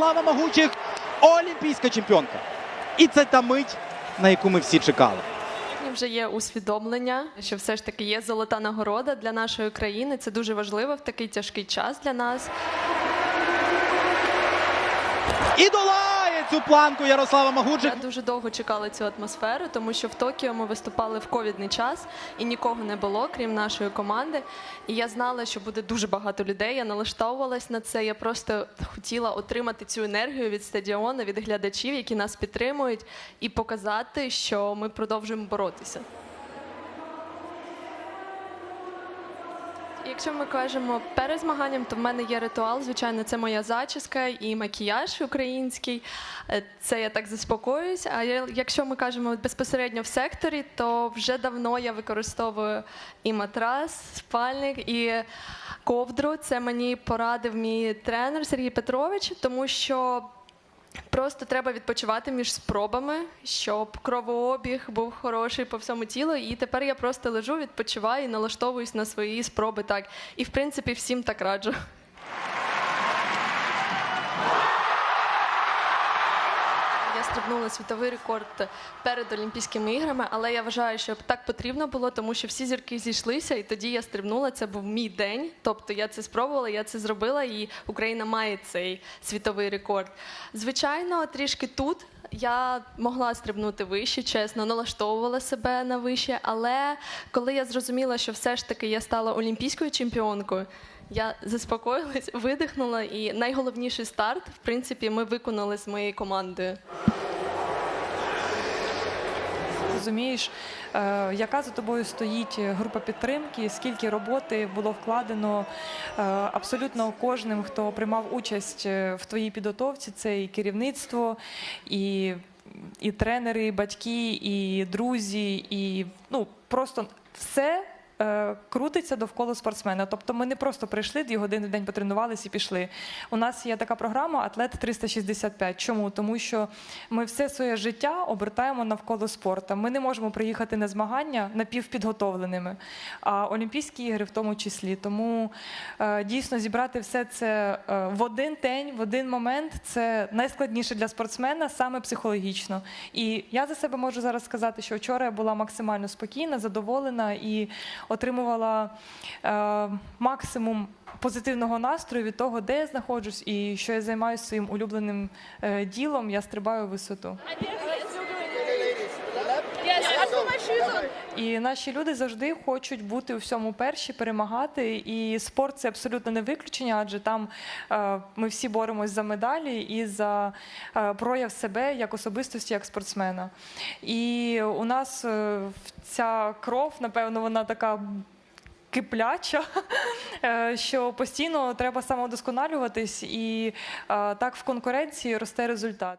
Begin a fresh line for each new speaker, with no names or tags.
Ярослава Магучих, олімпійська чемпіонка. І це та мить, на яку ми всі чекали.
Вже є усвідомлення, що все ж таки є золота нагорода для нашої країни. Це дуже важливо в такий тяжкий час для нас.
І долає цю планку Ярослава Магуджик.
Я дуже довго чекала цю атмосферу, тому що в Токіо ми виступали в ковідний час і нікого не було, крім нашої команди. І я знала, що буде дуже багато людей. Я налаштовувалась на це. Я просто хотіла отримати цю енергію від стадіону, від глядачів, які нас підтримують, і показати, що ми продовжуємо боротися. Якщо ми кажемо перед змаганням, то в мене є ритуал. Звичайно, це моя зачіска і макіяж український. Е, Це я так заспокоююсь. А якщо ми кажемо безпосередньо в секторі, то вже давно я використовую і матрас, спальник, і ковдру. Це мені порадив мій тренер Сергій Петрович, тому що. Просто треба відпочивати між спробами, щоб кровообіг був хороший по всьому тілу. І тепер я просто лежу, відпочиваю і налаштовуюсь на свої спроби. Так і в принципі всім так раджу. Я стрибнула світовий рекорд перед Олімпійськими іграми, але я вважаю, що так потрібно було, тому що всі зірки зійшлися, і тоді я стрибнула. Це був мій день. Тобто я це спробувала, я це зробила, і Україна має цей світовий рекорд. Звичайно, трішки тут. Я могла стрибнути вище, чесно, налаштовувала себе на вище. Але коли я зрозуміла, що все ж таки я стала олімпійською чемпіонкою, я заспокоїлась, видихнула, і найголовніший старт, в принципі, ми виконали з моєю командою.
розумієш, е, яка за тобою стоїть група підтримки, скільки роботи було вкладено е, абсолютно кожним, хто приймав участь е, в твоїй підготовці. Це і керівництво, і, і тренери, і батьки, і друзі, і ну просто все. Е, Крутиться довкола спортсмена. Тобто ми не просто прийшли дві години в день потренувалися і пішли. У нас є така програма Атлет 365. Чому? Тому що ми все своє життя обертаємо навколо спорту. Ми не можемо приїхати на змагання напівпідготовленими, а Олімпійські ігри в тому числі. Тому е, дійсно зібрати все це е, в один день, в один момент це найскладніше для спортсмена саме психологічно. І я за себе можу зараз сказати, що вчора я була максимально спокійна, задоволена і отримувала е, максимум позитивного настрою від того, де я знаходжусь і що я займаюся своїм улюбленим е, ділом. Я стрибаю в висоту. І наші люди завжди хочуть бути у всьому перші, перемагати. І спорт це абсолютно не виключення, адже там е, ми всі боремось за медалі і за е, прояв себе як особистості, як спортсмена. І у нас е, ця кров, напевно, вона така. Кипляча, що постійно треба самодосконалюватись, і так в конкуренції росте результат.